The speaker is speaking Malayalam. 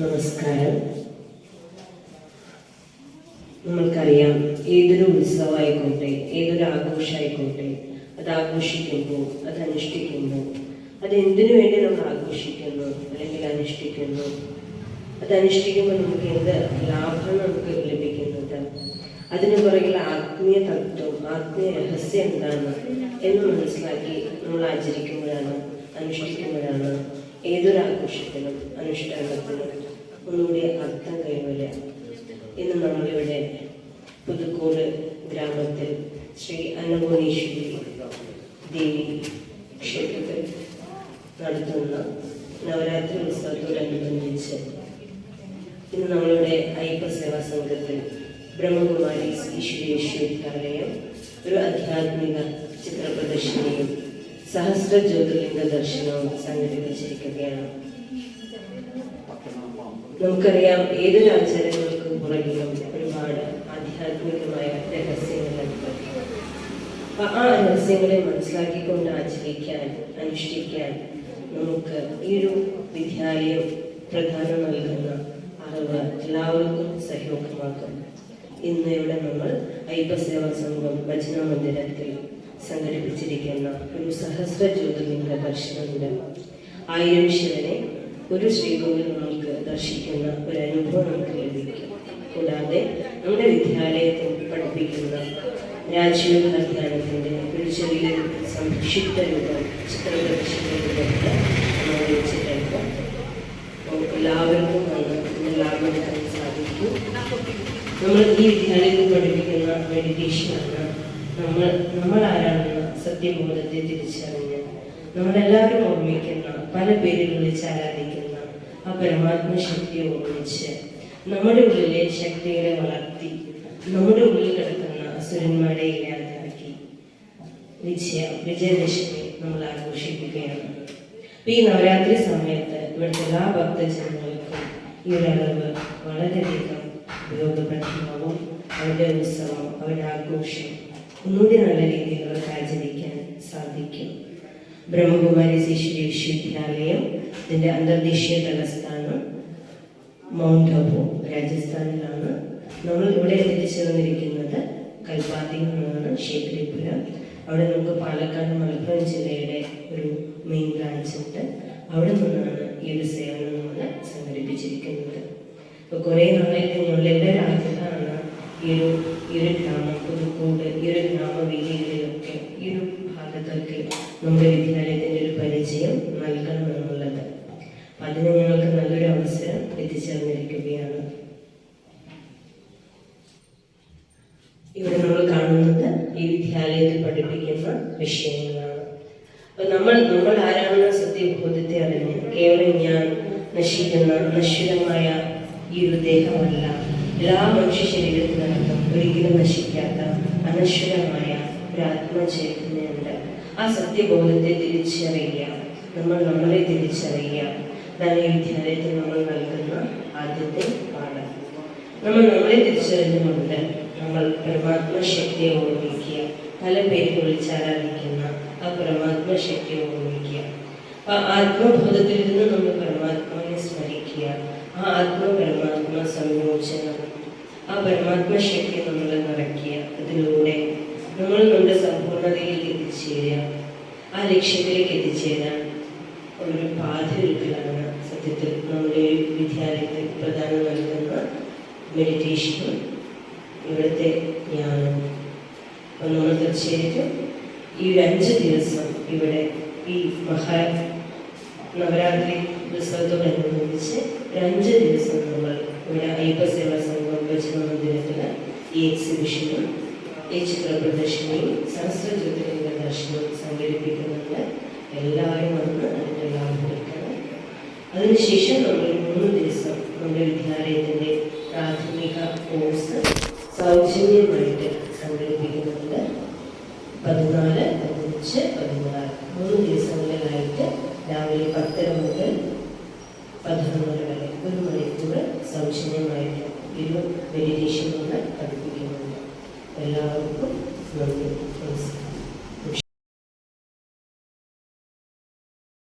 നമസ്കാരം. നമ്മൾക്കറിയാം ഏതൊരു ഉത്സവമായിക്കോട്ടെ ഏതൊരു ആഘോഷമായിക്കോട്ടെ അത് ആഘോഷിക്കുമ്പോൾ അത് അനുഷ്ഠിക്കുമ്പോൾ അത് എന്തിനു വേണ്ടി നമ്മൾ ആഘോഷിക്കുന്നു അല്ലെങ്കിൽ അനുഷ്ഠിക്കുന്നു? അത് അനുഷ്ഠിക്കുമ്പോൾ നമുക്ക് എന്ത് ലാഭം നമുക്ക് ലഭിക്കുന്നത്? അതിന് പുറകിൽ ആത്മീയ തത്വം ആത്മീയ രഹസ്യം എന്താണ് എന്ന് മനസ്സിലാക്കി നമ്മൾ ആചരിക്കുമ്പോഴാണ് അനുഷ്ഠിക്കുമ്പോഴാണ് ഏതൊരു ആഘോഷത്തിനും അനുഷ്ഠാനത്തിനും ഒന്നുകൂടി അർത്ഥം കൈവല്ല ഇന്ന് നമ്മളിവിടെ പുതുക്കോട് ഗ്രാമത്തിൽ ശ്രീ അന്നപൂർണേശ്വരി ദേവി ക്ഷേത്രത്തിൽ നടത്തുന്ന നവരാത്രി ഉത്സവത്തോടനുബന്ധിച്ച് ഇന്ന് നമ്മളുടെ അയ്യപ്പ സേവാ സംഘത്തിൽ ബ്രഹ്മകുമാരി ഈശ്വരീശ്വരാലയം ഒരു ആധ്യാത്മിക ചിത്ര പ്രദർശനയും സഹസ്ര ജ്യോതിർലിംഗ ദർശനവും സംഘടിപ്പിച്ചിരിക്കുകയാണ്. നമുക്കറിയാം ഏതൊരു ആചാരങ്ങൾക്കും പുറകിലും ഒരുപാട് ആധ്യാത്മികമായ രഹസ്യങ്ങളുണ്ട് ആ രഹസ്യങ്ങളെ മനസ്സിലാക്കിക്കൊണ്ട് ആചരിക്കാൻ അനുഷ്ഠിക്കാൻ നമുക്ക് ഈ ഒരു വിദ്യാലയം പ്രധാനം നൽകുന്ന അറിവ് എല്ലാവർക്കും സഹയോഗമാക്കും. ഇന്ന് ഇവിടെ നമ്മൾ അയ്യപ്പസേവാ സംഘം ഭജന മന്ദിരത്തിൽ സംഘടിപ്പിച്ചിരിക്കുന്ന ഒരു സഹസ്ര ജ്യോതിലിംഗ ദർശനമുണ്ട്. ആയിരം ശിവനെ ഒരു ശ്രീകോവിൽ നമുക്ക് ദർശിക്കുന്ന ഒരു അനുഭവം നമുക്ക് ലഭിക്കും. കൂടാതെ നമ്മുടെ വിദ്യാലയത്തിൽ പഠിപ്പിക്കുന്ന രാജീവ് ഒരു ചെറിയ സംക്ഷിപ്ത രൂപം ചിത്രദർശിക്കുന്നതിലേക്ക് അപ്പോൾ എല്ലാവർക്കും ലാഭമെടുക്കാൻ സാധിക്കും. നമ്മൾ ഈ വിദ്യാലയത്തിൽ പഠിപ്പിക്കുന്ന മെഡിറ്റേഷനാണ് നമ്മൾ നമ്മൾ ആരാണെന്ന് സത്യബോധത്തെ തിരിച്ചറിഞ്ഞ് നമ്മളെല്ലാവരും ഓർമ്മിക്കുന്ന. പല പേരിൽ വിളിച്ച് ആരാധിക്കുന്ന. ആ പരമാത്മ ശക്തിയെ ഓർമ്മിച്ച് നമ്മുടെ ഉള്ളിലെ ശക്തികളെ വളർത്തി നമ്മുടെ ഉള്ളിൽ കിടക്കുന്ന അസുരന്മാരെ ഇല്ലാതാക്കി. വിജയ വിജയദശമി നമ്മൾ ആഘോഷിക്കുകയാണ്. ഈ നവരാത്രി സമയത്ത് ഇവിടുത്തെ എല്ലാ ഭക്തജനങ്ങൾക്കും ഈ ഒരു അറിവ് വളരെയധികം ഉപയോഗപ്രദമാവും. അവരുടെ ഉത്സവം അവരുടെ ആഘോഷം ഒന്നുകൂടി നല്ല രീതിയിൽ അവർക്ക് ആചരിക്കാൻ സാധിക്കും. ബ്രഹ്മകുമാരി ശ്രീ വിശ്വവിദ്യാലയം ഇതിന്റെ അന്തർദേശീയ തലസ്ഥാനം മൗണ്ട് അബു രാജസ്ഥാനിലാണ്. നമ്മൾ ഇവിടെ എത്തിച്ചേർന്നിരിക്കുന്നത് കൽപ്പാത്തി നിന്നാണ് ശേഖരിപുരം അവിടെ നമുക്ക് പാലക്കാട് മലപ്പുറം ജില്ലയുടെ ഒരു മെയിൻ ബ്രാഞ്ച് ഉണ്ട്. അവിടെ നിന്നാണ് ഈ ഒരു സേവനം നമ്മൾ സംഘടിപ്പിച്ചിരിക്കുന്നത്. അപ്പോൾ കുറേ നാളായിട്ട് ഞങ്ങളുടെ ഒരു ഈ ഒരു ഈ ഒരു ഗ്രാമം പുതുക്കോട് ഈ ഗ്രാമവേദികളിലൊക്കെ ഈ ഒരു ഭാഗത്തൊക്കെ നമ്മുടെ വിദ്യാലയത്തിന്റെ ഒരു പരിചയം നൽകണമെന്നുള്ളത്. അപ്പം അതിന് ഞങ്ങൾക്ക് നല്ലൊരു അവസരം എത്തിച്ചേർന്നിരിക്കുകയാണ്. ഇവിടെ നമ്മൾ കാണുന്നത് ഈ വിദ്യാലയത്തിൽ പഠിപ്പിക്കുന്ന വിഷയങ്ങളാണ്. അപ്പൊ നമ്മൾ നമ്മൾ ആരാണെന്ന സത്യബോധത്തെ അറിഞ്ഞ് കേവലം ഞാൻ നശിക്കുന്ന നശ്വരമായ ഈ ഒരു ദേഹമല്ല. എല്ലാ മനുഷ്യ ശരീരത്തിനകത്തും ഒരിക്കലും നശിക്കാത്ത അനശ്വരമായ ഒരു ആത്മചൈതന്യമുണ്ട് ആ സത്യബോധത്തെ തിരിച്ചറിയുക. നമ്മൾ നമ്മളെ തിരിച്ചറിയുക. ഇതാണ് ഈ വിദ്യാലയത്തിൽ നമ്മൾ നൽകുന്ന ആദ്യത്തെ പാഠം. നമ്മൾ നമ്മളെ തിരിച്ചറിഞ്ഞുകൊണ്ട് നമ്മൾ പരമാത്മ ശക്തിയെ ഓർമ്മിക്കുക. പല പേര് വിളിച്ചാരാധിക്കുന്ന ആ പരമാത്മ ശക്തിയെ ഓർമ്മിക്കുക. അപ്പൊ ആത്മബോധത്തിലിരുന്ന് നമ്മൾ പരമാത്മാവിനെ സ്മരിക്കുക. ആ ആത്മ പരമാത്മ സംയോജനം. ആ പരമാത്മ ശക്തി നമ്മൾ നിറയ്ക്കുക. അതിലൂടെ നമ്മൾ നമ്മുടെ സമ്പൂർണതയിൽ എത്തിച്ചേരുക. ആ ലക്ഷ്യത്തിലേക്ക് എത്തിച്ചേരാൻ ഒരു പാത ഒരുക്കലാണ് സത്യത്തിൽ നമ്മുടെ വിദ്യാലയത്തിൽ പ്രധാനം നൽകുന്ന മെഡിറ്റേഷനും ഇവിടുത്തെ ജ്ഞാനവും അപ്പം നമ്മൾ തീർച്ചയായിട്ടും ഈ ഒരു അഞ്ച് ദിവസം ഇവിടെ ഈ മഹാ നവരാത്രി ഉത്സവത്തോടനുബന്ധിച്ച് ഒരു അഞ്ച് ദിവസം നമ്മൾ ഇവിടെ അയ്യപ്പ സേവാ സംഘം ഭജന മന്ദിരത്തിൽ ഈ എക്സിബിഷനും ഈ ചിത്ര പ്രദർശനവും സഹസ്ര പ്രദർശനവും ദർശനവും സംഘടിപ്പിക്കുന്നുണ്ട് എല്ലാവരും വന്ന് അതിന്റെ ലാഭം എടുക്കണം അതിനുശേഷം നമ്മൾ മൂന്ന് ദിവസം നമ്മുടെ വിദ്യാലയത്തിന്റെ പ്രാഥമിക കോഴ്സ് സൗജന്യമായിട്ട് സംഘടിപ്പിക്കുന്നുണ്ട് പതിനാല് പതിനഞ്ച് പതിനാറ് മൂന്ന് ദിവസങ്ങളിലായിട്ട് രാവിലെ പത്തര മുതൽ പതിനൊന്നര വരെ ഒരു മണിക്കൂർ സൗജന്യമായിട്ട് ഒരു മെഡിറ്റേഷൻ കൊണ്ട് പഠിപ്പിക്കുന്നുണ്ട്. എല്ലാവർക്കും നന്ദി. നമസ്കാരം.